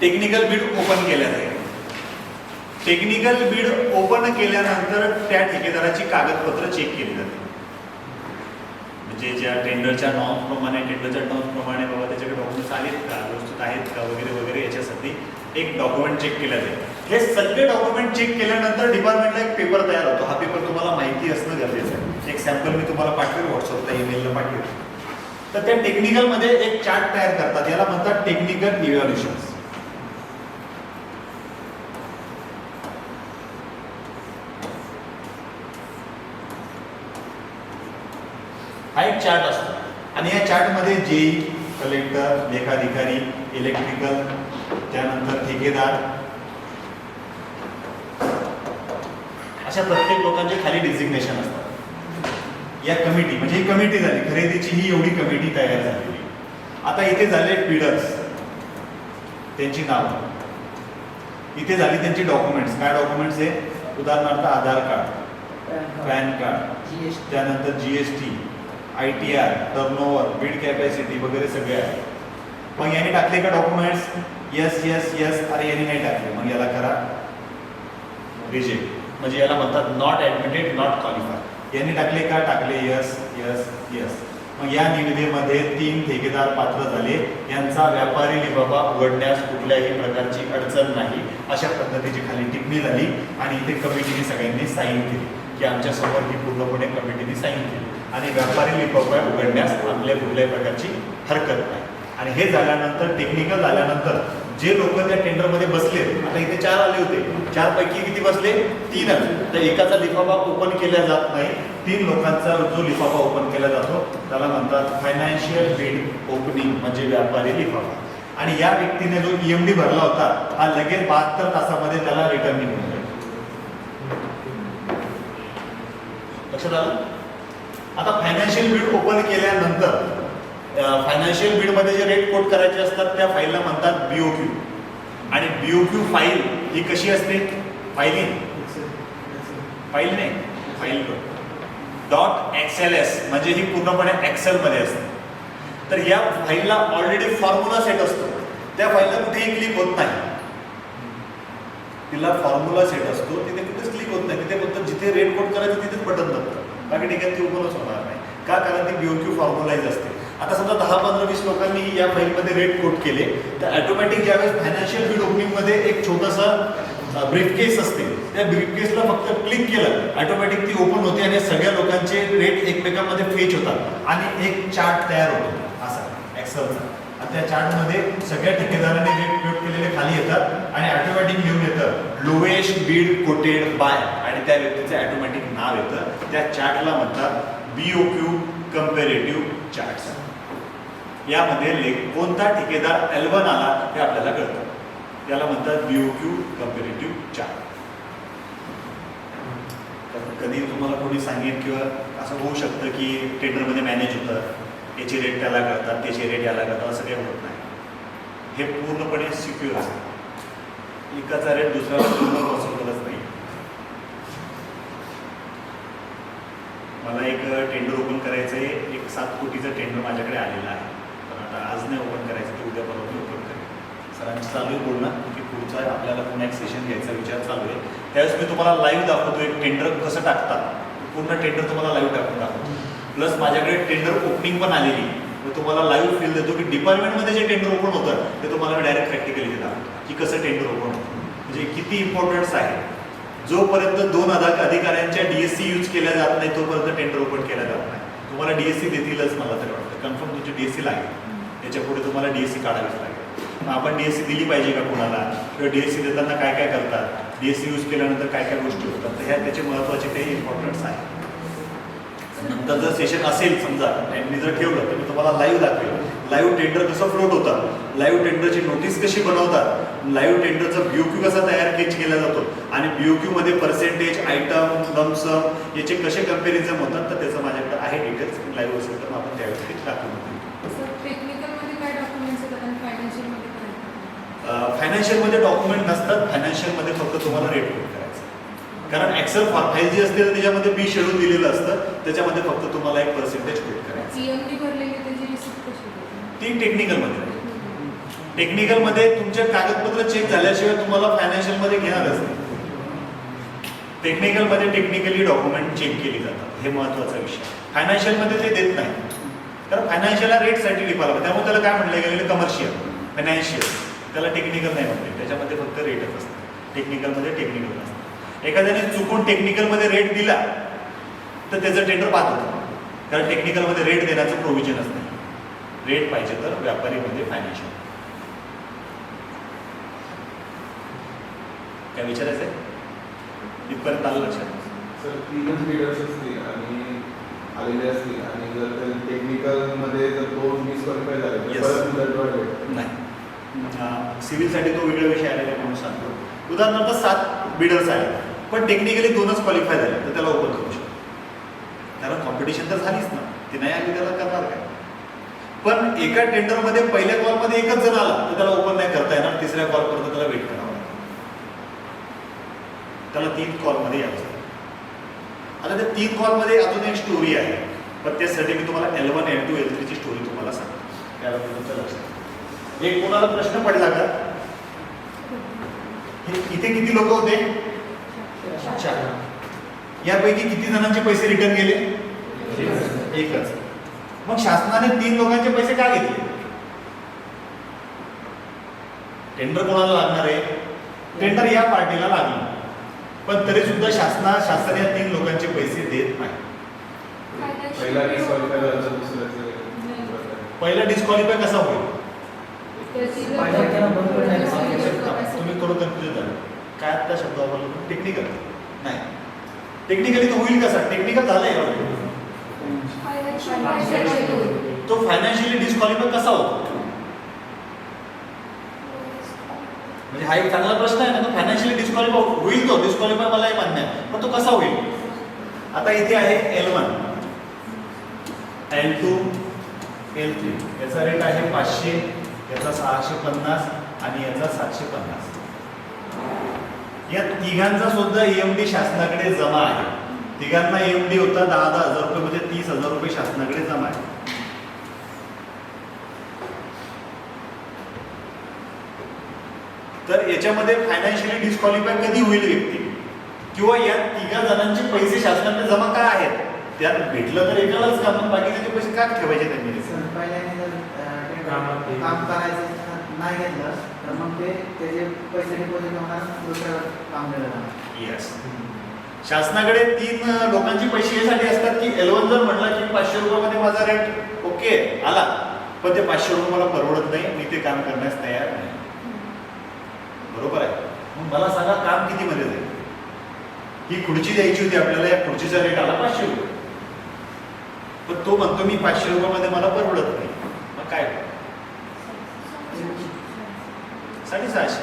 Technical Beed open केल्या जाईल. Technical Beed open केल्यानंतर त्या ठेकेदाराची कागदपत्र चेक केली जाते म्हणजे ज्या टेंडरच्या नॉर्म्सप्रमाणे टेंडरच्या टर्म्सप्रमाणे बाबा त्याच्याकडे डॉक्युमेंट्स आहेत का? व्यवस्थित आहेत का? वगैरे वगैरे याच्यासाठी एक डॉक्युमेंट चेक केलं जाईल. हे सगळे डॉक्युमेंट चेक केल्यानंतर डिपार्टमेंटला एक पेपर तयार होतो. हा पेपर तुम्हाला माहिती असणं गरजेचं आहे. एक सॅम्पल मी तुम्हाला पाठवेल व्हॉट्सअपला ईमेलला पाठवेल. तर त्या टेक्निकलमध्ये एक चार्ट तयार करतात. याला म्हणतात टेक्निकल इव्हॅल्युशन्स हा एक चार्ट असतो. आणि या चार्टमध्ये जेई कलेक्टर लेखाधिकारी इलेक्ट्रिकल त्यानंतर ठेकेदार. अशा प्रत्येक लोकांचे खाली डिझिग्नेशन असतात. या कमिटी म्हणजे ही कमिटी झाली. खरेदीची ही एवढी कमिटी तयार झालेली आता इथे झाले बिडर्स त्यांची नावं. इथे झाली त्यांची डॉक्युमेंट्स काय डॉक्युमेंट्स आहे उदाहरणार्थ आधार कार्ड पॅन कार्ड त्यानंतर G S T I T R turnover bid capacity वगैरे सगळे आहे. मग याने टाकले का डॉक्युमेंट्स यस यस यस अरे याने नाही टाकले. मग याला करा रिजेक्ट म्हणजे याला म्हणतात नॉट ऍडमिटेड नॉट क्वालिफाय यांनी टाकले का? टाकले यस यस यस मग या निविदेमध्ये तीन ठेकेदार पात्र झाले. यांचा व्यापारी लिबाबा उघडण्यास कुठल्याही प्रकारची अडचण नाही. अशा पद्धतीची खाली टिप्पणी झाली आणि इथे कमिटीने सगळ्यांनी साईन केली. की आमच्यासमोर ही पूर्णपणे कमिटीने साईन केली. आणि व्यापारी लिबाबा उघडण्यास आपल्या कुठल्याही प्रकारची हरकत नाही. आणि हे झाल्यानंतर टेक्निकल झाल्यानंतर जे लोक त्या टेंडरमध्ये बसले आता इथे चार आले होते. चार पैकी किती बसले? तीनच. तर एकाचा लिफाफा ओपन केला जात नाही. तीन लोकांचा जो लिफाफा ओपन केला जातो त्याला म्हणतात फायनान्शियल बिड ओपनिंग म्हणजे व्यापारी लिफाफा. आणि या व्यक्तीने जो ईएमडी भरला होता हा लगेच बहात्तर तासामध्ये त्याला रिटर्न निघून लक्षात आलं? आता फायनान्शियल बिड ओपन केल्यानंतर फायनान्शियल बीडमध्ये जे रेट कोट करायचे असतात त्या फाईलला म्हणतात बीओक्यू आणि बीओक्यू फाईल ही कशी असते? फाईलिंग फाईल नाही. फाईल डॉट एक्सेल एस म्हणजे ही पूर्णपणे एक्सेलमध्ये असते. तर या फाईलला ऑलरेडी फॉर्म्युला सेट असतो. त्या फाईलला कुठेही क्लिक होत नाही. तिला फॉर्म्युला सेट असतो. तिथे कुठेच क्लिक होत नाही. तिथे फक्त जिथे रेड कोट करायचं तिथेच बटन दाबतं बाकी ठिकाणी ती ओपनच होणार नाही. का? कारण ती बीओक्यू फॉर्म्युलाइज असते. आता समजा दहा पंधरा वीस लोकांनी या फाईलमध्ये रेट कोट केले तर ऑटोमॅटिक ज्यावेळेस फायनान्शियल बीड ओपनिंगमध्ये एक छोटासा ब्रीफकेस असते त्या ब्रीफकेसला फक्त क्लिक केलं ऑटोमॅटिक ती ओपन होते आणि सगळ्या लोकांचे रेट एकमेकांमध्ये फेच होतात आणि एक चार्ट तयार होतो. असा एक्सेलचा आणि त्या चार्टमध्ये सगळ्या ठेकेदारांनी रेट कोट केलेले खाली येतात आणि ऑटोमॅटिक लिहून येतं लोवेश बीड कोटेड बाय आणि त्या व्यक्तीचं ऑटोमॅटिक नाव येतं. त्या चार्टला म्हणतात B O Q comparative charts यामध्ये लेख कोणता ठेकेदार एल वन आला हे आपल्याला कळतं. याला म्हणतात बीओक्यू कम्पेरेटिव्ह चार्ट तर कधी तुम्हाला कोणी सांगेल किंवा असं होऊ शकतं की टेंडरमध्ये मॅनेज होतं याचे रेट त्याला कळतात त्याचे रेट याला करतात असं काही होत नाही. हे पूर्णपणे सिक्युअर असतं. एकाचा रेट दुसऱ्याला पूर्ण पॉसिबलच नाही. मला एक टेंडर ओपन करायचं आहे एक सात कोटीचं टेंडर माझ्याकडे आलेलं आहे. आता आज नाही ओपन करायचं ते उद्या परवा ओपन करेल सरांची चालू आहे बोलणं की पुढचा आपल्याला पुन्हा एक सेशन घ्यायचा विचार चालू आहे. त्यावेळेस मी तुम्हाला लाईव्ह दाखवतो एक टेंडर कसं टाकतात. पूर्ण टेंडर तुम्हाला लाईव्ह टाकून दाखवतो. प्लस माझ्याकडे टेंडर ओपनिंग पण आलेली मी तुम्हाला लाईव्ह फील देतो की डिपार्टमेंटमध्ये जे टेंडर ओपन होतं ते तुम्हाला मी डायरेक्ट प्रॅक्टिकली दाखवतो की कसं टेंडर ओपन होतं. म्हणजे किती इम्पॉर्टन्स आहे. जोपर्यंत दोन हजार अधिकाऱ्यांच्या डीएससी यूज केल्या जात नाही तोपर्यंत टेंडर ओपन केल्या जात नाही. तुम्हाला डीएससी देतीलच मला तरी वाटतं. कन्फर्म तुमची डीएससी लागेल त्याच्या पुढे तुम्हाला डीएससी काढावीच लागेल. मग आपण डीएससी दिली पाहिजे का कोणाला? किंवा डीएससी देताना काय काय करतात? डी एसी यूज केल्यानंतर काय काय गोष्टी होतात? तर ह्या त्याचे महत्त्वाचे काही इम्पॉर्टन्स आहे नंतर जर सेशन असेल समजा मी जर ठेवलं तर मी तुम्हाला लाईव्ह दाखवेल. लाईव्ह टेंडर कसं फ्लोट होतं? लाईव्ह टेंडरची नोटीस कशी बनवतात? लाईव्ह टेंडरचा बीओक्यू कसा तयार केच केला जातो? आणि बीओक्यू मध्ये पर्सेंटेज आयटम लमसम याचे कसे कंपॅरिझन होतात? तर त्याचं माझ्याकडे आहे डिटेल्स लाईव्ह असेल तर मग आपण त्यावेळेस दाखवून देऊ सर टेक्निकलमध्ये काय डॉक्युमेंट्स येतात आणि फायनान्शियलमध्ये काय फायनान्शियलमध्ये डॉक्युमेंट नसतात फायनान्शियलमध्ये फक्त तुम्हाला रेट करायचं कारण ऍक्सेल फाईल जी असते त्याच्यामध्ये बी शेड्यूल दिलेलं असतं त्याच्यामध्ये फक्त तुम्हाला एक पर्सेंटेज कोट करायचं? ती टेक्निकलमध्ये टेक्निकलमध्ये तुमचे कागदपत्र चेक झाल्याशिवाय तुम्हाला फायनान्शियलमध्ये घेणारच नाही. टेक्निकलमध्ये टेक्निकली डॉक्युमेंट चेक केली जातात. हे महत्त्वाचा विषय फायनान्शियलमध्ये ते देत नाही. कारण फायनान्शियलला रेटसाठी लिपायला. त्यामुळे त्याला काय म्हटलं गेलेलं? कमर्शियल फायनान्शियल त्याला टेक्निकल नाही म्हटले त्याच्यामध्ये फक्त रेटच असतं. टेक्निकलमध्ये टेक्निकल नसतं. एखाद्याने चुकून टेक्निकलमध्ये रेट दिला तर त्याचं टेंडर पाहत होतं. कारण टेक्निकलमध्ये रेट देण्याचं प्रोव्हिजनच नाही रेट पाहिजे तर व्यापारीमध्ये फायनान्शियल काय विचारायचं आहे इथपर्यंत आलं लक्षात? सर तीनच लीडर्स असतील आणि आलेले असतील. आणि जर टेक्निकलमध्ये जर दोन झाले मुदत वाढ भेटेल. नाही. सिव्हिलसाठी तो वेगळा विषय आलेला म्हणून सांगतो. उदाहरणार्थ सात बिडर्स आहेत पण टेक्निकली दोनच क्वालिफाय झाले तर त्याला ओपन करू शकतो. कारण कॉम्पिटिशन तर झालीच ना. ती नाही आली त्याला करणार काय? पण एका टेंडरमध्ये पहिल्या कॉलमध्ये एकच जण आला तर त्याला ओपन नाही करता येणार तिसऱ्या कॉलपर्यंत त्याला वेट करावं लागतो. त्याला तीन कॉलमध्ये यायचं आता त्या तीन कॉलमध्ये अजून एक स्टोरी आहे पण त्यासाठी मी तुम्हाला L one L two L थ्रीची story तुम्हाला सांगतो. त्याला तुमचं लक्षात एक कोणाला प्रश्न पडला का? इथे किती लोक होते? चार. यापैकी किती जणांचे पैसे रिटर्न गेले? एकच. मग शासनाने तीन लोकांचे पैसे का घेतले? टेंडर कोणाला लागणार आहे? टेंडर या पार्टीला लागलं पण तरी सुद्धा शासना शासन या तीन लोकांचे पैसे देत नाही. पहिला डिस्क्वालिफाय कसा होईल? तुम्ही तुम्ही थोडं कन्फ्युज झालं काय आता शब्द वापरला टेक्निकल नाही टेक्निकली तो होईल कसा टेक्निकल झालंय तो फायनान्शियली डिस्क्वालिफाय कसा होतो म्हणजे हा एक चांगला प्रश्न आहे ना तो फायनान्शियली डिस्क्वालिफाय होईल तो डिस्क्वालिफाय मलाही मान्य आहे पण तो कसा होईल आता इथे आहे L one L two L three याचा रेट आहे पाचशे याचा सहाशे पन्नास आणि याचा सातशे पन्नास. या तिघांचा सुद्धा एम डी शासनाकडे जमा आहे. तिघांना एम डी होता दहा दहा हजार रुपये म्हणजे तीस हजार रुपये शासनाकडे जमा आहे. तर याच्यामध्ये फायनान्शियली डिस्क्वालिफाय कधी होईल व्यक्ती? किंवा या तिघा जणांचे पैसे शासनाकडे जमा का आहेत? त्यात भेटलं तर एकालाच का पण बाकीचे पैसे का ठेवायचे त्यांनी सर पहिल्याने जर अं, ते कामात काम करायचं नाही घेतलं तर मग ते त्याचे पैसे डिपॉझिट होणार दुसऱ्या काम दिलं जाणार. येस शासनाकडे तीन लोकांचे पैसे यासाठी असतात की एलवन जर म्हटलं की पाचशे रुपयामध्ये माझा रेट ओके आला. पण ते पाचशे रुपये मला परवडत नाही मी ते काम करण्यास तयार नाही. बरोबर आहे. मग मला सांगा काम किती मध्ये जाईल? ही खुर्ची द्यायची होती आपल्याला या खुर्चीचा रेट आला पाचशे रुपये. पण तो म्हणतो मी पाचशे रुपयामध्ये मला परवडत नाही. मग काय? साडेसहाशे.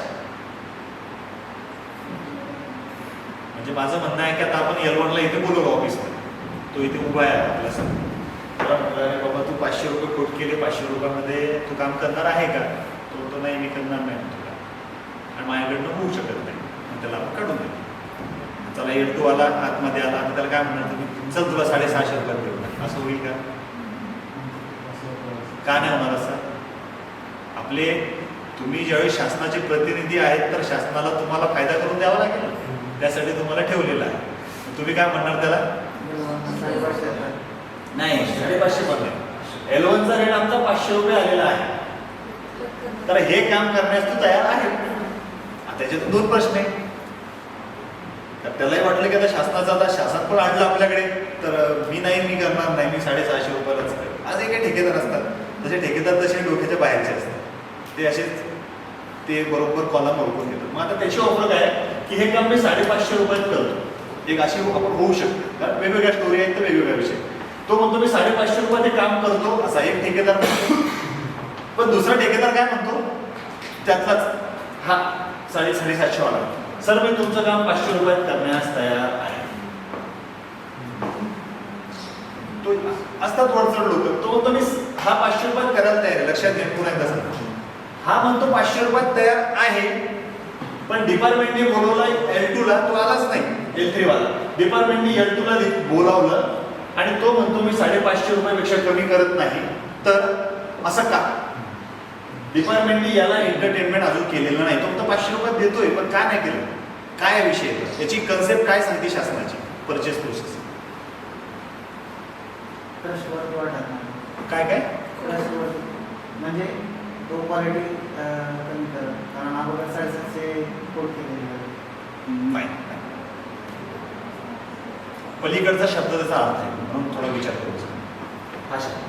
म्हणजे माझं म्हणणं आहे की आता आपण यलवणला इथे बोलवू ऑफिसमध्ये तो इथे उभा आहे आपल्यासमोर अरे बाबा तू पाचशे रुपये कोट केले पाचशे रुपयामध्ये तू काम करणार आहे का? तो तो नाही मी करणार नाही. तुला आणि माझ्याकडनं होऊ शकत नाही. मग त्याला आपण काढून देऊ चला एल टू आला आतमध्ये आला. आणि त्याला काय म्हणणार तुम्ही चल तुला साडेसहाशे रुपयात देऊ असं होईल का? का नाही होणार असं? आपले तुम्ही ज्यावेळी शासनाचे प्रतिनिधी आहेत तर शासनाला तुम्हाला फायदा करून द्यावा लागेल. त्यासाठी तुम्हाला ठेवलेला आहे. तुम्ही काय म्हणणार त्याला? नाही साडेपाचशे पण एलवनचा रेट आमचा पाचशे रुपये आलेला आहे. तर हे काम करण्यास तू तयार आहे. त्याच्यातून त्याच्यात दोन प्रश्न आहे. तर त्यालाही वाटलं की आता शासनाचा आता शासन पण आणलं आपल्याकडे. तर मी नाही मी करणार नाही. मी साडेसहाशे रुपयालाच करेन. असे काही ठेकेदार असतात. तसे ठेकेदार तसे डोक्याच्या बाहेरचे असतात. ते असेच ते बरोबर कॉलम ओळखून घेतात. मग आता त्याची ऑफर काय की हे काम मी साडेपाचशे रुपयात करतो. एक अशी हो- आपण होऊ शकते. कारण वेगवेगळ्या स्टोरी आहेत तर वेगवेगळ्या विषय तो म्हणतो मी साडेपाचशे रुपयात हे काम करतो. असा एक ठेकेदार म्हणतो. पण दुसरा ठेकेदार काय म्हणतो? त्यातलाच हा साडे साडेसातशे वाला सर मी तुमचं काम पाचशे रुपयात करण्यास तयार आहे. तो असतात वरचढ लोक. तो म्हणतो मी हा पाचशे रुपयात करायला तयार आहे. लक्षात घ्या पुन्हा एकदा सांगतो. हा म्हणतो पाचशे रुपयात तयार आहे. पण डिपार्टमेंटने बोलवलं एल टू ला तो आलाच नाही. एल थ्री वाला. डिपार्टमेंटने एल टू ला बोलावलं आणि तो म्हणतो मी साडेपाचशे रुपयापेक्षा कमी करत नाही. तर असं का? डिपार्टमेंटने याला एंटरटेनमेंट अजून केलेलं नाही. तो फक्त पाचशे रुपयात देतोय पण का नाही केलं? काय विषय याची? कन्सेप्ट काय सांगते शासनाची? परचेस प्रोसेस काय काय? म्हणजे तो क्वालिटी कमी करत कारण अगोदर साडेसातशे कोट केलेले. नाही. पलीकडचा शब्द त्याचा अर्थ आहे. म्हणून थोडा विचार करू हा शब्द.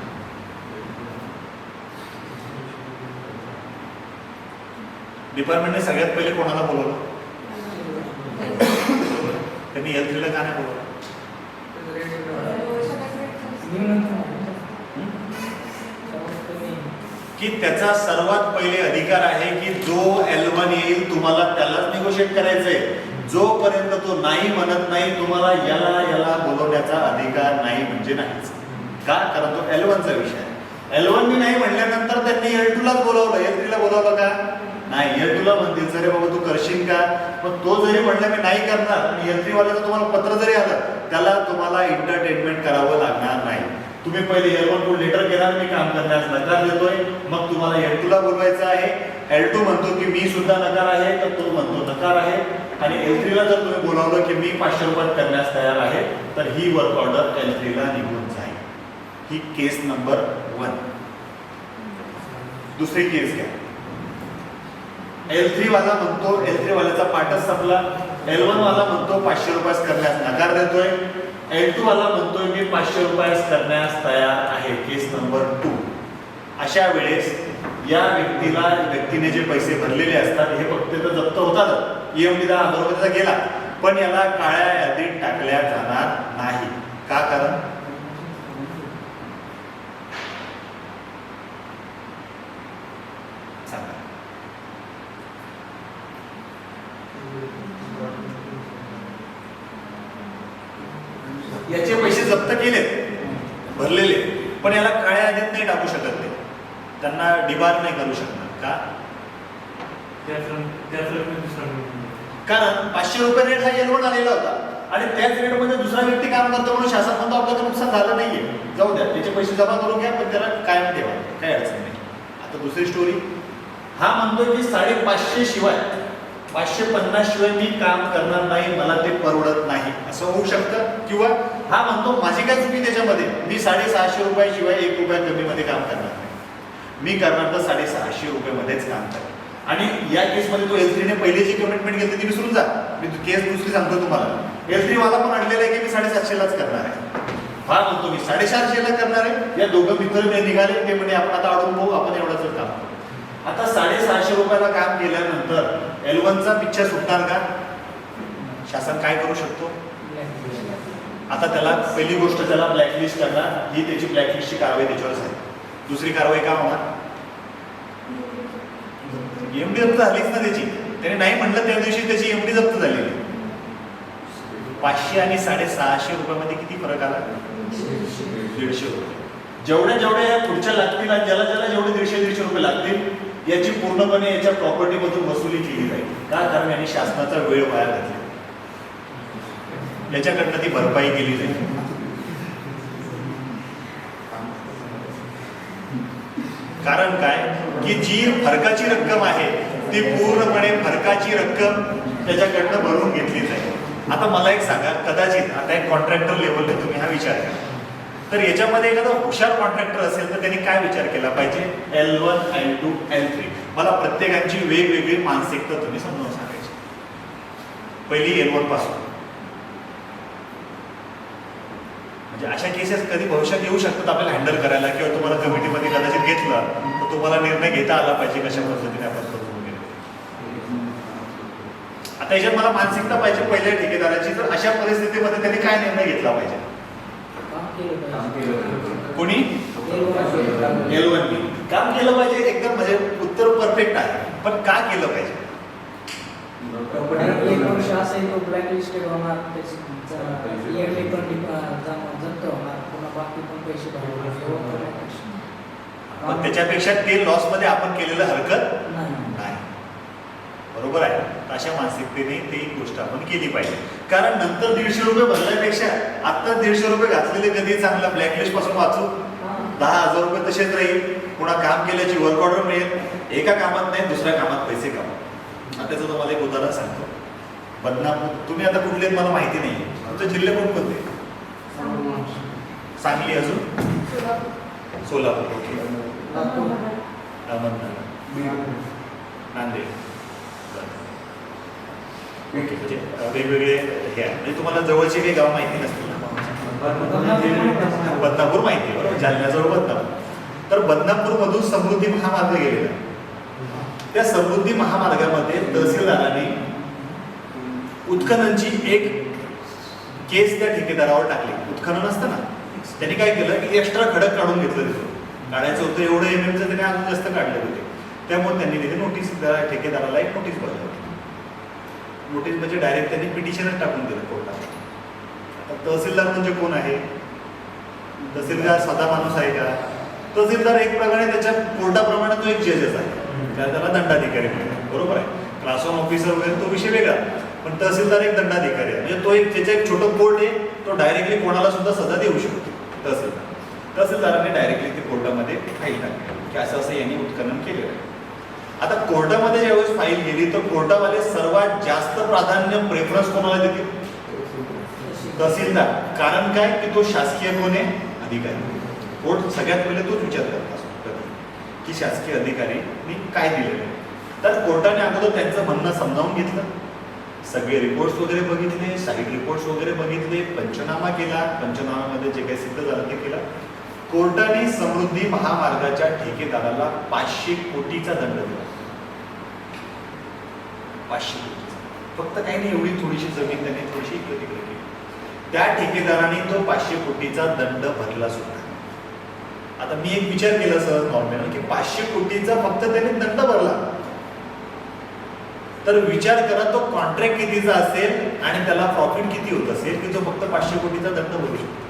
डिपार्टमेंटने सगळ्यात पहिले कोणाला बोलवलं? त्यांनी एल थ्रीला का नाही बोलवलं? की त्याचा सर्वात पहिले अधिकार आहे की जो एल वन येईल तुम्हाला त्यालाच निगोशिएट करायचंय. जोपर्यंत तो नाही म्हणत नाही तुम्हाला याला याला बोलवण्याचा अधिकार नाही म्हणजे नाहीच. का? कारण तो एल वनचा विषय आहे. एल वन नाही म्हणल्यानंतर त्यांनी एल टूलाच बोलवलं. एल थ्रीला बोलवलं का? नाही. एल टूला म्हणतील जरे बाबा तू करशील का? पण तो जरी म्हणला मी नाही करणार. एल थ्रीवाल्याचं तुम्हाला पत्र जरी आलं त्याला तुम्हाला एंटरटेनमेंट करावं लागणार नाही. तुम्ही पहिले एल वन टू लेटर केला मी काम करण्यास नकार देतोय. मग तुम्हाला एल टूला बोलवायचं आहे. एल टू म्हणतो की मी सुद्धा नकार आहे तर तो म्हणतो नकार आहे. आणि एल थ्रीला जर तुम्ही बोलावलं की मी पाचशे रुपयात करण्यास तयार आहे तर ही वर्क ऑर्डर एल थ्रीला निघून जाईल. ही केस नंबर वन दुसरी केस घ्या. एल थ्री वाला म्हणतो एल थ्री वाल्याचा पाठच संपला. एल वन वाला म्हणतो पाचशे रुपयास करण्यास नकार देतोय. एल टू वाला म्हणतोय मी पाचशे रुपयास करण्यास तयार आहे केस नंबर टू अशा वेळेस या व्यक्तीला व्यक्तीने जे पैसे भरलेले असतात हे फक्त तर जप्त होतात. ईएमडी दहा हजार रुपयाचा गेला. पण याला काळ्या यादीत टाकल्या जाणार नाही. का? कारण सांगा याचे पैसे जप्त केलेत. भरलेले. पण याला काळ्या यादीत नाही टाकू शकत ते. त्यांना डिबार नाही करू शकणार. का? कारण पाचशे रुपये रेट हा येलवण आलेला होता. आणि त्याच रेटमध्ये दुसरा व्यक्ती काम करतो म्हणून शासन म्हणतो आपल्याला नुकसान झालं नाहीये. जाऊ द्या. त्याचे पैसे जमा करून घ्या पण त्याला कायम ठेवा. काही अडचण नाही. आता दुसरी स्टोरी हा म्हणतो की साडेपाचशे शिवाय पाचशे पन्नास शिवाय मी काम करणार नाही मला ते परवडत नाही. असं होऊ शकतं? किंवा हा म्हणतो माझी काय चुकी त्याच्यामध्ये? मी साडेसहाशे रुपयाशिवाय एक रुपया कमीमध्ये काम करणार नाही. मी करणार तर साडेसहाशे रुपयामध्येच काम करेन. आणि या केसमध्ये तो एल थ्रीने पहिले जी कमिटमेंट घेतली ती विसरून जा. मी केस दुसरी सांगतो तुम्हाला. एल थ्री मला पण अडलेलं आहे की मी साडेसातशेलाच करणार आहे. हा म्हणतो मी साडेचारशेला करणार आहे. या दोघं मित्र मी निघाले ते म्हणे आपण आता अडून पाहू आपण एवढंच काम करू. आता साडेसहाशे रुपयाला काम केल्यानंतर एल वनचा पिक्चर सुटणार का? शासन काय करू शकतो? आता त्याला पहिली गोष्ट त्याला ब्लॅकलिस्ट करणार. ही त्याची ब्लॅकलिस्टची कारवाई त्याच्यावर झाली दुसरी कारवाई का होणार? एमडी जप्त झालीच ना त्याची. त्याने नाही म्हटलं त्या दिवशी त्याची एमडी जप्त झालेली पाचशे आणि साडेसहाशे रुपयामध्ये किती फरक आला? दीडशे रुपये. जेवढ्या जेवढ्या या पुढच्या लागतील आणि ज्याला ज्याला जेवढे दीडशे दीडशे रुपये लागतील याची पूर्णपणे याच्या प्रॉपर्टीमधून वसुली केली जाईल. का? कारण यांनी शासनाचा वेळ वाया घातला. याच्याकडनं ती भरपाई केली जाईल. कारण काय? की जी फरकाची रक्कम आहे ती पूर्णपणे फरकाची रक्कम त्याच्याकडनं भरून घेतली जाईल. आता मला एक सांगा कदाचित आता एक कॉन्ट्रॅक्टर लेवलने तुम्ही हा विचार करा तर याच्यामध्ये एखादा हुशार कॉन्ट्रॅक्टर असेल तर त्यांनी काय विचार केला पाहिजे? L one L two L three मला प्रत्येकाची वेगवेगळी मानसिकता तुम्ही समजावून सांगायची. पहिली एल वनपासून. म्हणजे अशा केसेस कधी भविष्यात येऊ शकतात आपल्याला हँडल करायला किंवा तुम्हाला कमिटीमध्ये कदाचित घेतलं तर तुम्हाला निर्णय घेता आला पाहिजे कशा पद्धतीने आपण करू वगैरे. आता याच्यात मला मानसिकता पाहिजे पहिल्या ठेकेदाराची तर अशा परिस्थितीमध्ये त्यांनी काय निर्णय घेतला पाहिजे? कोणी? काम केलं पाहिजे एकदम म्हणजे उत्तर परफेक्ट आहे पण का केलं पाहिजे एक वर्ष असेल तो ब्लॅकलिस्ट होणार इयरली पण. पण त्याच्यापेक्षा ते लॉसमध्ये आपण केलेलं हरकत नाही. बरोबर आहे. अशा मानसिकतेने ती गोष्ट आपण केली पाहिजे. कारण नंतर दीडशे रुपये भरल्यापेक्षा आता दीडशे रुपये घातलेले कधी चांगलं ब्लॅकलिस्टपासून वाचू? हां. दहा हजार रुपये तसेच राहील. पुन्हा काम केल्याची वर्क ऑर्डर मिळेल. एका कामात नाही दुसऱ्या कामात पैसे कमा आता त्याचं तुम्हाला एक उदाहरण सांगतो. बदनापूर तुम्ही आता कुठले मला माहिती नाही. तुमचे जिल्हे कोणकोणते? सांगली अजून? सोलापूर ओके. अहमदनगर. नांदेड. ओके म्हणजे वेगवेगळे हे आहे म्हणजे तुम्हाला जवळचे काही गाव माहिती नसतील बदनापूर माहिती आहे बरोबर. जालन्याजवळ बदनापूर. तर बदनापूरमधून समृद्धी महामार्ग गेलेला. आहे. त्या समृद्धी महामार्गामध्ये तहसीलदाराने उत्खननची एक केस त्या ठेकेदारावर टाकली. उत्खनन असतं ना? त्यांनी काय केलं? की एक्स्ट्रा खडक काढून घेतलं तिथून काढायचं होतं एवढं एम एमचं त्याने अजून जास्त काढले होते. त्यामुळे त्यांनी तिथे नोटीस ठेकेदाराला एक नोटीस बजावली नोटीस म्हणजे डायरेक्ट त्यांनी पिटिशनच टाकून दिलं कोर्टात. आता तहसीलदार म्हणजे कोण आहे? तहसीलदार साधा माणूस आहे का? तहसीलदार एक प्रकारे त्याच्या कोर्टाप्रमाणे तो एक जजच आहे. त्या त्याला दंडाधिकारी म्हणतात बरोबर आहे. क्लास वन ऑफिसर वगैरे तो विषय वेगळा. पण तहसीलदार एक दंडाधिकारी आहे. म्हणजे तो एक त्याचं एक छोटं कोर्ट आहे. तो डायरेक्टली कोणाला सुद्धा सजा देऊ शकतो. तहसीलदार. तहसीलदाराने डायरेक्टली ते कोर्टामध्ये फाईल टाकली. की असं असं यांनी उत्खनन केलेलं आहे. आता कोर्टामध्ये ज्यावेळेस फाईल गेली तर कोर्टावाले सर्वात जास्त प्राधान्य प्रेफरन्स कोणाला देतील? तहसीलदार. कारण काय? की तो शासकीय कोण आहे अधिकारी. कोर्ट सगळ्यात पहिले तोच विचार करतो. की शासकीय अधिकाऱ्यांनी काय दिलेलं आहे? तर कोर्टाने अगोदर त्यांचं म्हणणं समजावून घेतलं. सगळे रिपोर्ट्स वगैरे बघितले साईड रिपोर्ट्स वगैरे बघितले पंचनामा केला. पंचनाम्यामध्ये जे काही सिद्ध झालं ते केलं. कोर्टाने समृद्धी महामार्गाच्या ठेकेदाराला पाचशे कोटीचा दंड दिला. पाचशे कोटीचा. फक्त काही नाही एवढी थोडीशी जमीन त्यांनी थोडीशी इकडे तिकडे केली. त्या ठेकेदाराने तो पाचशे कोटीचा दंड भरला सुद्धा. आता मी एक विचार केला सहज नॉर्मल की पाचशे कोटीचा फक्त त्याने दंड भरला. तर विचार करा तो कॉन्ट्रॅक्ट कितीचा असेल आणि त्याला प्रॉफिट किती होत असेल की तो फक्त पाचशे कोटीचा दंड भरू शकतो?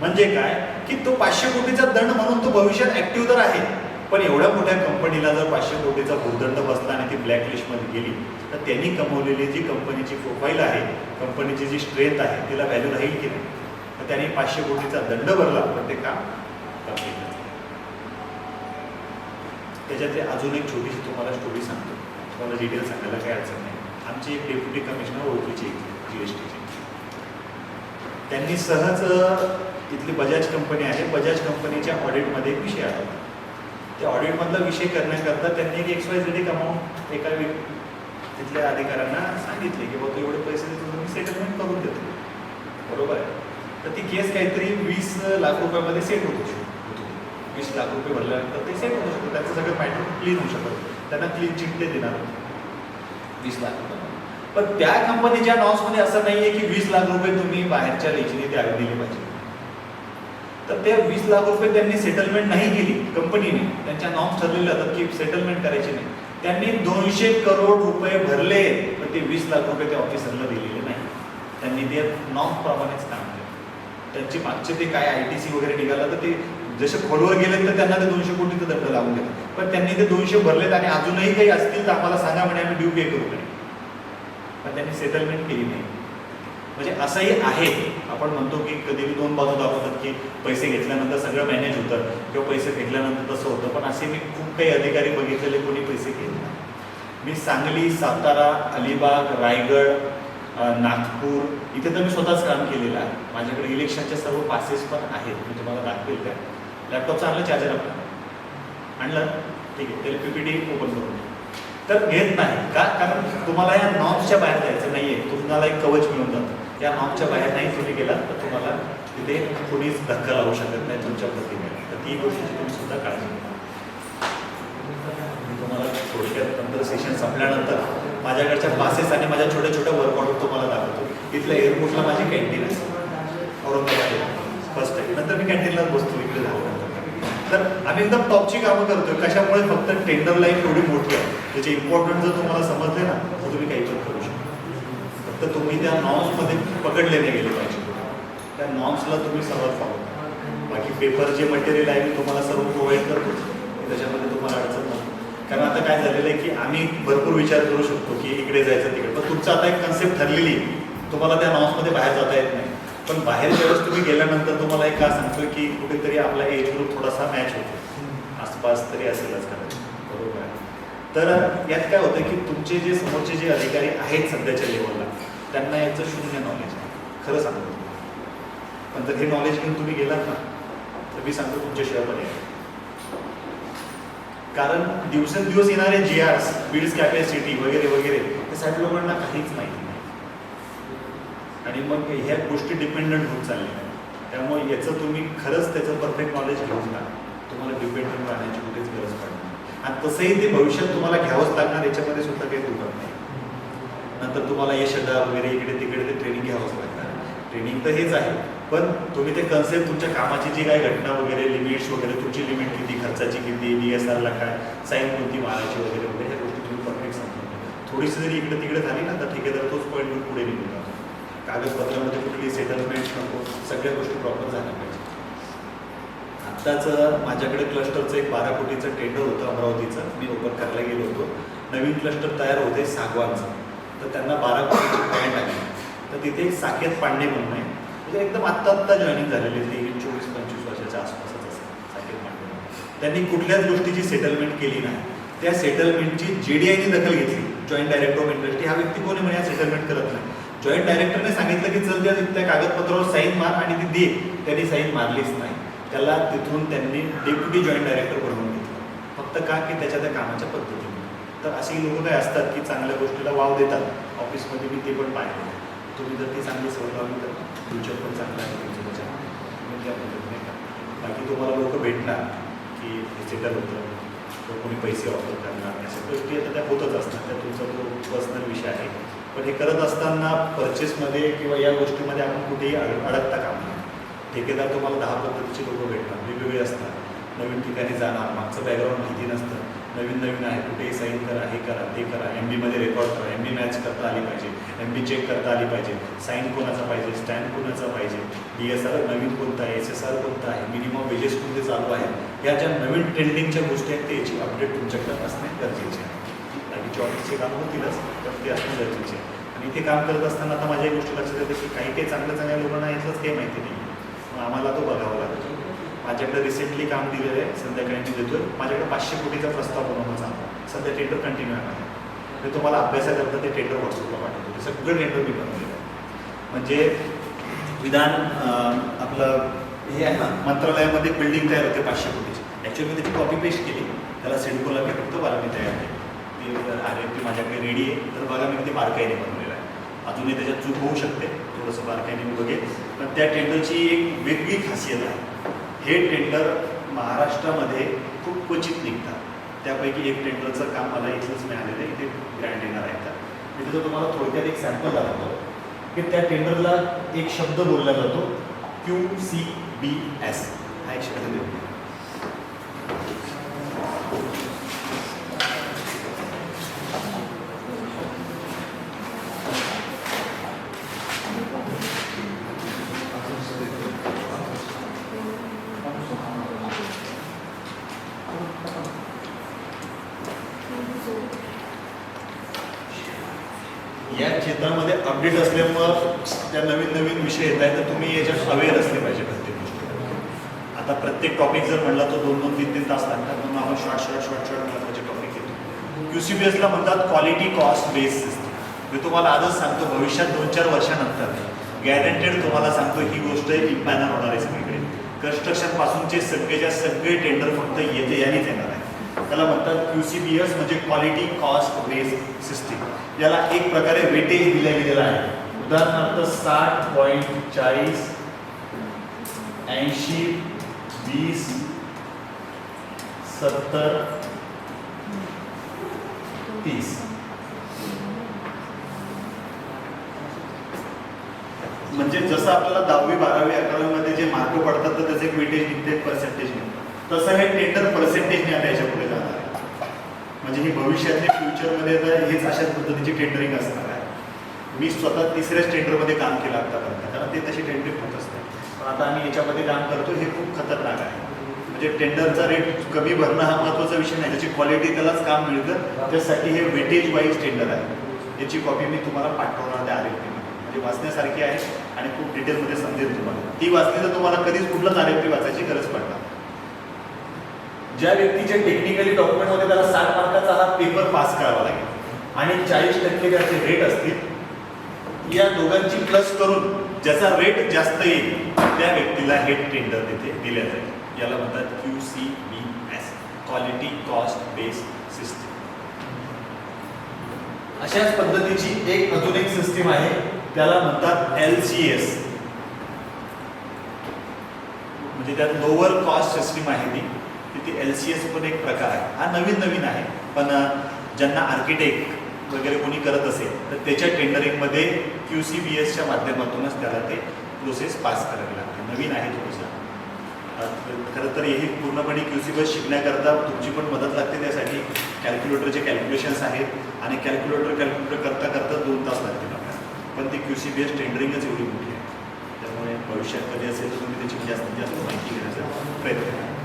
म्हणजे काय? की तो पाचशे कोटीचा दंड म्हणून तो भविष्यात ऍक्टिव्ह तर आहे पण एवढ्या मोठ्या कंपनीला जर पाचशे कोटीचा भूदंड बसला आणि ती ब्लॅक लिस्टमध्ये गेली तर त्यांनी कमवलेली जी कंपनीची प्रोफाईल आहे कंपनीची जी स्ट्रेंथ आहे तिला व्हॅल्यू राहील की नाही? तर त्यांनी पाचशे कोटीचा दंड भरला पण ते काम complete त्याच्यातली अजून एक छोटीशी तुम्हाला स्टोरी सांगतो. तुम्हाला डिटेल सांगायला काही अडचण नाही. आमची एक डेप्युटी कमिशनर ओळखीची जी एस टीची त्यांनी सहज तिथली बजाज कंपनी आहे. बजाज कंपनीच्या ऑडिटमध्ये एक विषय आला. होता. त्या ऑडिटमधला विषय करण्याकरता त्यांनी एक एक्स वाय झेड एक अमाऊंट एका तिथल्या अधिकाऱ्यांना सांगितले की बाबा तू एवढे पैसे देतो तुम्ही मी सेटलमेंट करून देतो. बरोबर आहे? तर ती केस काहीतरी वीस लाख रुपयामध्ये सेट होत होती वीस लाख रुपये भरल्यानंतर ते सेट होऊ शकतं. त्यांचं सगळं मॅटर क्लीन होऊ शकतं. त्यांना क्लीन चिट ते देणार वीस लाख रुपये. पण त्या कंपनीच्या नॉर्म्समध्ये असं नाही आहे की वीस लाख रुपये तुम्ही बाहेरच्या लेखीने द्यावे दिले पाहिजे. तर ते वीस लाख रुपये त्यांनी सेटलमेंट नाही केली कंपनीने त्यांच्या नॉर्म्स ठरलेले होतात की सेटलमेंट करायचे नाही. त्यांनी दोनशे करोड रुपये भरले पण ते वीस लाख रुपये त्या ऑफिसरला दिलेले नाही. त्यांनी ते नॉर्म प्रमाणेच काम केलं त्यांची मागचे ते काय आय टी सी वगैरे निघालं तर ते जसे खोलवर गेले तर त्यांना ते दोनशे कोटीचं दंड लागून गेला पण त्यांनी ते दोनशे भरलेत आणि अजूनही काही असतील तर आम्हाला सांगा म्हणे आम्ही ड्यू पे करू म्हणे. पण त्यांनी सेटलमेंट केली नाही. म्हणजे असंही आहे. आपण म्हणतो की कधी दोन बाजू दाखवतात की पैसे घेतल्यानंतर सगळं मॅनेज होतं किंवा पैसे फेकल्यानंतर तसं होतं. पण असे मी खूप काही अधिकारी बघितलेले कोणी पैसे घेत नाही. मी सांगली सातारा अलिबाग रायगड नागपूर इथे तर मी स्वतःच काम केलेलं आहे. माझ्याकडे इलेक्शनच्या सर्व पासेस पण आहेत. मी तुम्हाला दाखवेल त्या. लॅपटॉप चांगलं चार्जर आपलं आणलं ठीक आहे. त्याला पीपीटी ओपन करून तर घेत नाही. का कारण तुम्हाला या नॉर्म्सच्या बाहेर जायचं नाही आहे तुम्हाला एक कवच मिळून जातं. या नॉर्मच्या बाहेर नाही तुम्ही गेलात तर तुम्हाला तिथे कोणीच धक्का लावू शकत नाही तुमच्या प्रतिमेला. तर ती गोष्टीची तुम्ही सुद्धा काळजी घ्या. मी तुम्हाला थोडक्यात नंतर सेशन संपल्यानंतर माझ्याकडच्या क्लासेस आणि माझ्या छोट्या छोट्या वर्कआउट तुम्हाला दाखवतो. इथल्या एअरपोर्टला माझी कॅन्टीन असते औरंगाबाद फर्स्ट टाइम नंतर मी कॅन्टीनलाच बसतो इकडे झाल्यानंतर तर आम्ही एकदम टॉपची कामं करतोय. कशामुळे? फक्त टेंडर लाईन एवढी मोठी आहे. त्याचे इम्पॉर्टंट जर तुम्हाला समजले ना तर तुम्ही काही पण करू शकता. फक्त तुम्ही त्या नॉर्म्समध्ये पकडले नाही गेले पाहिजे. त्या नॉर्म्सला तुम्ही सर्वात फॉलो बाकी पेपर जे मटेरियल आहे मी तुम्हाला सर्व प्रोव्हाइड करतो त्याच्यामध्ये तुम्हाला अडचण नाही. कारण आता काय झालेलं आहे की आम्ही भरपूर विचार करू शकतो की इकडे जायचं तिकडे. पण तुमचं आता एक कन्सेप्ट ठरलेली आहे. तुम्हाला त्या नॉन्समध्ये बाहेर जाता येत नाही. पण बाहेर ज्यावेळेस तुम्ही गेल्यानंतर तुम्हाला एक का सांगतो की कुठेतरी आपला एज ग्रुप थोडासा मॅच होतो. आसपास तरी असेलच कदाचित बरोबर आहे. तर यात काय होतं की तुमचे जे समोरचे जे अधिकारी आहेत सध्याच्या लेवलला त्यांना याचं शून्य नॉलेज आहे. खरं सांगतो. पण जर हे नॉलेज घेऊन तुम्ही गेलात ना तर मी सांगतो तुमच्याशिवाय पर्याय येईल कारण दिवसेंदिवस येणारे जी आर्स बिल्ड्स कॅपॅसिटी वगैरे वगैरे त्यासाठी लोकांना काहीच माहिती नाही. आणि मग ह्या गोष्टी डिपेंडंट होत चालल्या त्यामुळे याचं तुम्ही खरंच त्याचं परफेक्ट नॉलेज घेऊन जा तुम्हाला डिपेंडंट राहण्याची कुठेच गरज पडणार आणि तसंही ते भविष्यात तुम्हाला घ्यावंच लागणार याच्यामध्ये सुद्धा काही दुखत नाही. नंतर तुम्हाला यशदा वगैरे इकडे तिकडे ते ट्रेनिंग घ्यावंच लागणार. ट्रेनिंग तर हेच आहे. पण तुम्ही ते कन्सेप्ट तुमच्या कामाची जी काही घटना वगैरे लिमिट्स वगैरे तुमची लिमिट किती खर्चाची किती डी एस आरला काय साईन कोणती मारायची वगैरे वगैरे ह्या गोष्टी तुम्ही परफेक्ट समजून थोडीशी जरी इकडे तिकडे झाली ना तर ठेकेदार तोच पॉईंट घेऊन पुढे निघून जातो. कागदपत्रामध्ये कुठली सेटलमेंट नको सगळ्या गोष्टी प्रॉपर झाल्या पाहिजे. आत्ताच माझ्याकडे क्लस्टरचं एक बारा कोटीचं टेंडर होतं अमरावतीचं मी ओपन करायला गेलो होतो. नवीन क्लस्टर तयार होते सागवानचं. तर त्यांना बारा कोटीची पॉईंट आहे तर तिथे एक साकेत पांडे म्हणून आहे. म्हणजे एकदम आत्ता आत्ता जॉईनिंग झालेली ती चोवीस पंचवीस वर्षाच्या आसपासच असेल त्यांनी कुठल्याच गोष्टीची सेटलमेंट केली नाही. त्या सेटलमेंटची जे डी आयने दखल घेतली. जॉईंट डायरेक्टर ऑफ इंडस्ट्री हा व्यक्ती कोणी म्हणे सेटलमेंट करत नाही. जॉईंट डायरेक्टरने सांगितलं की चल त्या त्या कागदपत्रावर साईन मार आणि ती दे. त्यांनी साईन मारलीच नाही. त्याला तिथून त्यांनी डेप्युटी जॉईंट डायरेक्टर बनवून घेतलं. फक्त का? की त्याच्या त्या कामाच्या पद्धतीने. तर अशी लोक काय असतात की चांगल्या गोष्टीला वाव देतात. ऑफिसमध्ये मी ते पण पाहिलं. तुम्ही जर ती चांगली सवय लावली तर फ्युचर पण चांगलं आहे तुमचं त्याच्यामध्ये तुम्ही त्या पद्धतीने का? बाकी तुम्हाला लोक भेटणार की हे सेटल होतं किंवा कोणी पैसे ऑफर करणार अशा गोष्टी आता त्या होतच असतात. त्या तुमचा तो पर्सनल विषय आहे. पण हे करत असताना पर्चेसमध्ये किंवा या गोष्टीमध्ये आपण कुठेही अड अडकता काम नाही ठेकेदार तुम्हाला दहा पद्धतीचे लोक भेटणार वेगवेगळे असतात. नवीन ठिकाणी जाणार मागचं बॅकग्राऊंड माहिती नसतं. नवीन नवीन आहे कुठेही साईन करा हे करा ते करा एम बीमध्ये रेकॉर्ड करा एम बी मॅच करता आली पाहिजे. एम बी चेक करता आली पाहिजे. साईन कोणाचा पाहिजे? स्टँड कोणाचा पाहिजे? डी एस आर नवीन कोणता आहे? एस एस आर कोणता आहे? मिनिमम वेजेस कोणते चालू आहेत? या ज्या नवीन ट्रेंडिंगच्या गोष्टी आहेत त्याची अपडेट तुमच्याकडे असणे गरजेचे आहे. बाकीचे ऑफिसचे काम होतीलच तर ते असणे गरजेचे आहे. आणि ते काम करत असताना आता माझ्या एक गोष्टी लक्षात येते की काही काही चांगल्या चांगल्या लोकांना याचंच काही माहिती नाही. मग आम्हाला तो बघावा लागतो. माझ्याकडे रिसेंटली काम दिलेलं आहे संध्याकाळी मी देतोय. माझ्याकडे पाचशे कोटीचा प्रस्ताव बनवण्याचा सध्या टेंडर कंटिन्यू आहे. म्हणजे ते तुम्हाला अभ्यासाकरता ते टेंडर व्हॉट्सअपला पाठवतो ते सगळं टेंडर मी बनवलेलं आहे. म्हणजे विधान आपलं हे आहे ना मंत्रालयामध्ये बिल्डिंग तयार होते पाचशे कोटीची. ॲक्च्युअली मी त्याची कॉपी पेस्ट केली. त्याला सिडकोला मी फक्त मला मी तयार आहे ती आर ती माझ्याकडे रेडी आहे. तर बघा मी ते बारकाईने बनवलेलं आहे. अजूनही त्याच्यात चूक होऊ शकते. थोडंसं बारकाईने मी बघेन. पण त्या टेंडरची एक वेगळी खासियत आहे. हे टेंडर महाराष्ट्रामध्ये खूप क्वचित निघतात. त्यापैकी एक टेंडरचं काम मला इथलंच मिळालेलं आहे इथे ग्रँड येणार आहे तर मी तिथं तुम्हाला थोडक्यात एक सॅम्पल दाखवतो. की त्या टेंडरला एक शब्द बोलला जातो क्यू सी बी एस हा एक शब्द देतो या क्षेत्रामध्ये अपडेट असल्यामुळं त्या नवीन नवीन विषय येत आहेत तर तुम्ही याच्यात अवेअर असले पाहिजे प्रत्येक गोष्टी आता प्रत्येक टॉपिक जर म्हणला तर दोन दोन तीन तीन तास लागतात म्हणून आपण शॉर्ट शॉर्ट शॉर्ट शॉर्ट महत्त्वाचे टॉपिक घेतो. क्यू सी बी एसला म्हणतात क्वालिटी कॉस्ट बेस सिस्टम मी तुम्हाला आजच सांगतो भविष्यात दोन चार वर्षानंतर गॅरंटेड तुम्हाला सांगतो ही गोष्ट इम्पॅनर होणार आहे सगळीकडे. कन्स्ट्रक्शन पासूनचे सगळेच्या सगळे टेंडर फक्त येते यानेच येणार आहे. त्याला म्हणतात क्यू सी बी एस म्हणजे क्वालिटी कॉस्ट बेस सिस्टीम याला एक प्रकारे वेटेज दिलं गेलेलं आहे. उदाहरणार्थ साठ पॉईंट चाळीस ऐंशी वीस सत्तर तीस. म्हणजे जसं आपल्याला दहावी बारावी अकरावीमध्ये जे मार्क पडतात तर त्याचे एक वेटेज निघते पर्सेंटेज निघते. तसं हे टेंडर पर्सेंटेजने आता याच्यापुढे जाणार आहे. म्हणजे ही भविष्यातले फ्युचरमध्ये तर हेच अशाच पद्धतीची टेंडरिंग असणार आहे. मी स्वतः तिसऱ्याच टेंडरमध्ये काम केलं आतापर्यंत कारण ते तशी टेंडरिंग होत असते. पण आता आम्ही याच्यामध्ये काम करतो हे खूप खतरनाक आहे. म्हणजे टेंडरचा रेट कमी भरणं हा महत्त्वाचा विषय नाही. त्याची क्वालिटी त्यालाच काम मिळतं त्यासाठी हे वेटेज वाईज टेंडर आहे. याची कॉपी मी तुम्हाला पाठवणार त्या आर म्हणजे वाचण्यासारखी आहे आणि खूप डिटेलमध्ये समजेल तुम्हाला. ती वाचली तर तुम्हाला कधीच कुठलंच आर वाचायची गरज पडणार ज्या व्यक्तीचे टेक्निकली होते त्याला साठ मार्काचा हा पेपर पास करावा लागेल. आणि चाळीस टक्के त्याचे रेट असतील. या दोघांची प्लस करून ज्याचा रेट जास्त येईल त्या व्यक्तीला हे टेंडर तिथे दिल्या जाईल. याला म्हणतात Q C B S quality cost base system अशाच पद्धतीची एक अजून एक सिस्टीम आहे त्याला म्हणतात एल सी एस म्हणजे त्यात लोअर कॉस्ट सिस्टीम आहे ती. तिथे एल सी एस पण एक प्रकार आहे. हा नवीन नवीन आहे. पण ज्यांना आर्किटेक्ट वगैरे कोणी करत असेल तर त्याच्या टेंडरिंगमध्ये क्यू सी बी एसच्या माध्यमातूनच त्याला ते प्रोसेस पास करावी लागते. नवीन आहे थोडंसं खरं तर हे पूर्णपणे क्यू सी बस शिकण्याकरता तुमची पण मदत लागते. त्यासाठी कॅल्क्युलेटरचे कॅल्क्युलेशन्स आहेत आणि कॅल्क्युलेटर कॅल्क्युलेटर करता करता दोन तास लागतील आपल्याला. पण ती क्यू सी बी एस टेंडरिंगच एवढी मोठी आहे. त्यामुळे भविष्यात कधी असेल तर तुम्ही त्याची जास्तीत जास्त माहिती घेण्याचा प्रयत्न करा.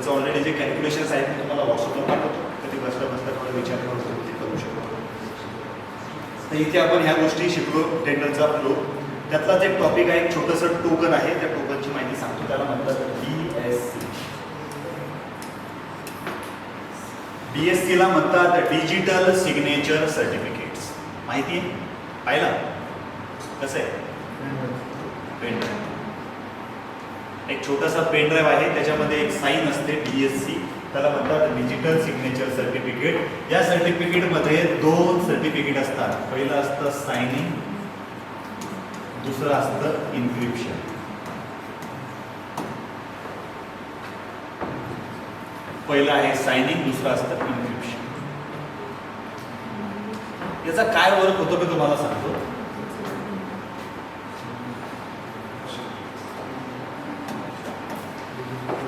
त्याचं ऑलरेडी जे कॅल्क्युलेशन्स आहेत मी तुम्हाला व्हॉट्सअपला पाठवतो. कधी बसता बसता थोडा विचार करून तुम्ही ते करू शकतो. तर इथे आपण ह्या गोष्टी शिकलो टेंडरचा फ्लो त्यातलाच एक टॉपिक आहे एक छोटंसं टोकन आहे त्या टोकनची माहिती सांगतो. त्याला म्हणतात D S C D S सीला म्हणतात डिजिटल सिग्नेचर सर्टिफिकेट्स माहिती आहे? पाहिला? कसं आहे? एक छोटासा पेन ड्राईव्ह आहे त्याच्यामध्ये एक साईन असते डी एस सी त्याला म्हणतात डिजिटल सिग्नेचर सर्टिफिकेट. या सर्टिफिकेटमध्ये दोन सर्टिफिकेट असतात. पहिलं असतं सायनिंग दुसरं असतं इन्क्रिप्शन. पहिलं आहे सायनिंग दुसरं असतं इन्क्रिप्शन. याचा काय वर्क होतो मी तुम्हाला सांगतो.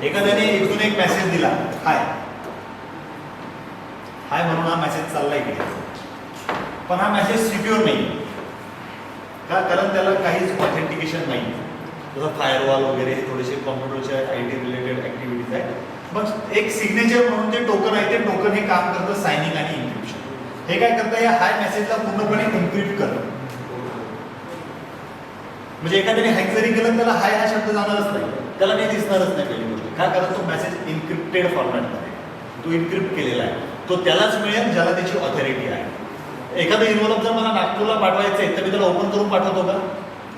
एखाद्याने इथून एक मेसेज दिला हाय हाय म्हणून हा मेसेज चाललाय की पण हा मेसेज सिक्युअर नाही. का? कारण त्याला काहीच ऑथेंटिकेशन नाही. जसं फायरवॉल वगैरे हे थोडेसे कॉम्प्युटरच्या आय टी रिलेटेड ऍक्टिव्हिटीज आहेत. मग एक सिग्नेचर म्हणून ते टोकन आहे ते टोकन हे काम करतं सायनिंग आणि इन्क्रिप्शन हे काय करतं? या हाय मेसेजला पूर्णपणे इन्क्रिप्ट करतं. म्हणजे एखाद्याने हॅक जरी केलं त्याला हाय हा शब्द जाणारच नाही. त्याला काही दिसणारच नाही पहिली गोष्ट. का? कारण तो मेसेज इन्क्रिप्टेड फॉर्मॅटमध्ये तो इन्क्रिप्ट केलेला आहे. तो त्यालाच मिळेल ज्याला त्याची ऑथॉरिटी आहे. एखादं इन्व्हॉल्व जर मला नागपूरला पाठवायचं आहे तर मी त्याला ओपन करून पाठवतो का?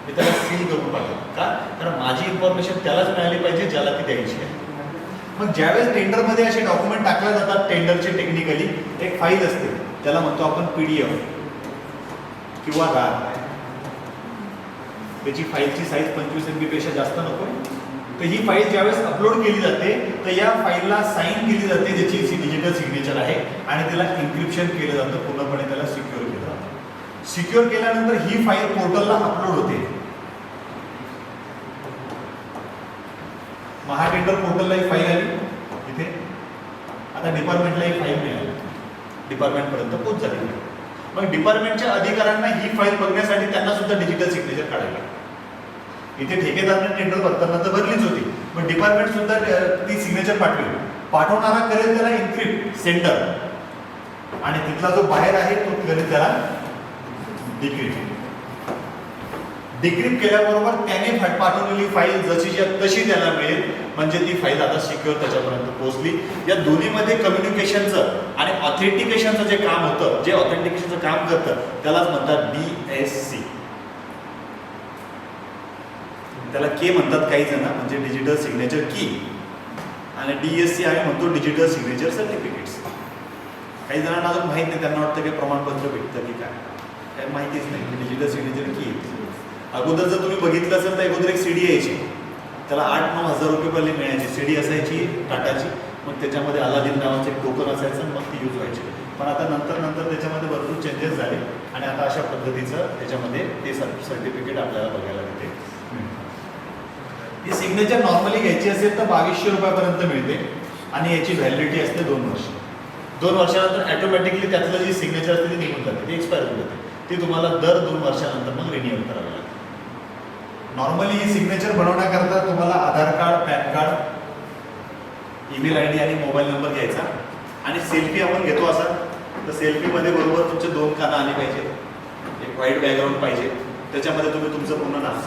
मी त्याला सील करून पाठवतो. का? कारण माझी इन्फॉर्मेशन त्यालाच मिळाली पाहिजे ज्याला ती द्यायची आहे. मग ज्यावेळेस टेंडरमध्ये असे डॉक्युमेंट टाकले जातात टेंडरचे टेक्निकली एक फाईल असते. त्याला म्हणतो आपण पी डी एफ किंवा रार त्याची फाईलची साईज पंचवीस एम बीपेक्षा जास्त नको तर ही फाईल ज्यावेळेस अपलोड केली जाते तर या फाईलला साईन केली जाते ज्याची डिजिटल सिग्नेचर आहे आणि त्याला इन्क्रिप्शन केलं जातं पूर्णपणे त्याला सिक्युअर केलं जातं. सिक्युअर केल्यानंतर ही फाईल पोर्टलला अपलोड होते. महाटेंडर पोर्टलला ही फाईल आली. इथे. आता डिपार्टमेंटला ही फाईल मिळाली. डिपार्टमेंटपर्यंत पोच झाली मग डिपार्टमेंटच्या अधिकाऱ्यांना ही फाईल बघण्यासाठी त्यांना सुद्धा डिजिटल सिग्नेचर काढावे इथे ठेकेदाराने टेंडर भरताना तर भरलीच होती. पण डिपार्टमेंट सुद्धा ती सिग्नेचर पाठवेल. पाठवणारा करेल त्याला इन्क्रिप्ट सेंटर आणि तिथला जो बाहेर आहे तो करेल त्याला डिक्रिप्ट डिक्रिप्ट केल्याबरोबर त्याने पाठवलेली फाईल जशीच्या तशी त्याला मिळेल. म्हणजे ती फाईल आता सिक्युअर त्याच्यापर्यंत पोहोचली. या दोन्हीमध्ये कम्युनिकेशनचं आणि ऑथेंटिकेशनचं जे काम होतं जे ऑथेंटिकेशनचं काम करतं त्यालाच म्हणतात डी एस सी त्याला के म्हणतात काही जण म्हणजे डिजिटल सिग्नेचर की आणि डी एस सी आम्ही म्हणतो डिजिटल सिग्नेचर सर्टिफिकेट्स काही जणांना अजून माहीत नाही त्यांना वाटतं की प्रमाणपत्र भेटतं की काय. काय माहितीच नाही डिजिटल सिग्नेचर की अगोदर जर तुम्ही बघितलं असेल तर अगोदर एक सी डी यायची. त्याला आठ नऊ हजार रुपये पहिले मिळायची. सी डी असायची टाटाची मग त्याच्यामध्ये अलादीन नावाचं एक टोकन असायचं मग ती यूज व्हायची. पण आता नंतर नंतर त्याच्यामध्ये भरपूर चेंजेस झाले. आणि आता अशा पद्धतीचं त्याच्यामध्ये ते सर्टिफिकेट आपल्याला बघायला मिळते. ही सिग्नेचर नॉर्मली घ्यायची असेल तर बावीसशे रुपयापर्यंत मिळते. आणि याची व्हॅलिडिटी असते दोन वर्ष. दोन वर्षानंतर ॲटोमॅटिकली त्यातलं जी सिग्नेचर असते ती निघून जाते. ती एक्सपायर होऊन जाते. ती तुम्हाला दर दोन वर्षानंतर मग रिन्युअल करावी लागते. नॉर्मली ही सिग्नेचर बनवण्याकरता तुम्हाला Aadhaar card PAN card email I D आणि मोबाईल नंबर घ्यायचा. आणि सेल्फी आपण घेतो असा. तर सेल्फीमध्ये बरोबर तुमचे दोन कानं आली पाहिजे एक व्हाईट बॅकग्राऊंड पाहिजे. त्याच्यामध्ये तुम्ही तुमचं पूर्ण नाव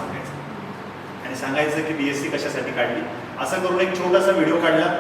आणि सांगायचं की बी एस सी कशासाठी काढली? असं करून एक छोटासा व्हिडिओ काढला.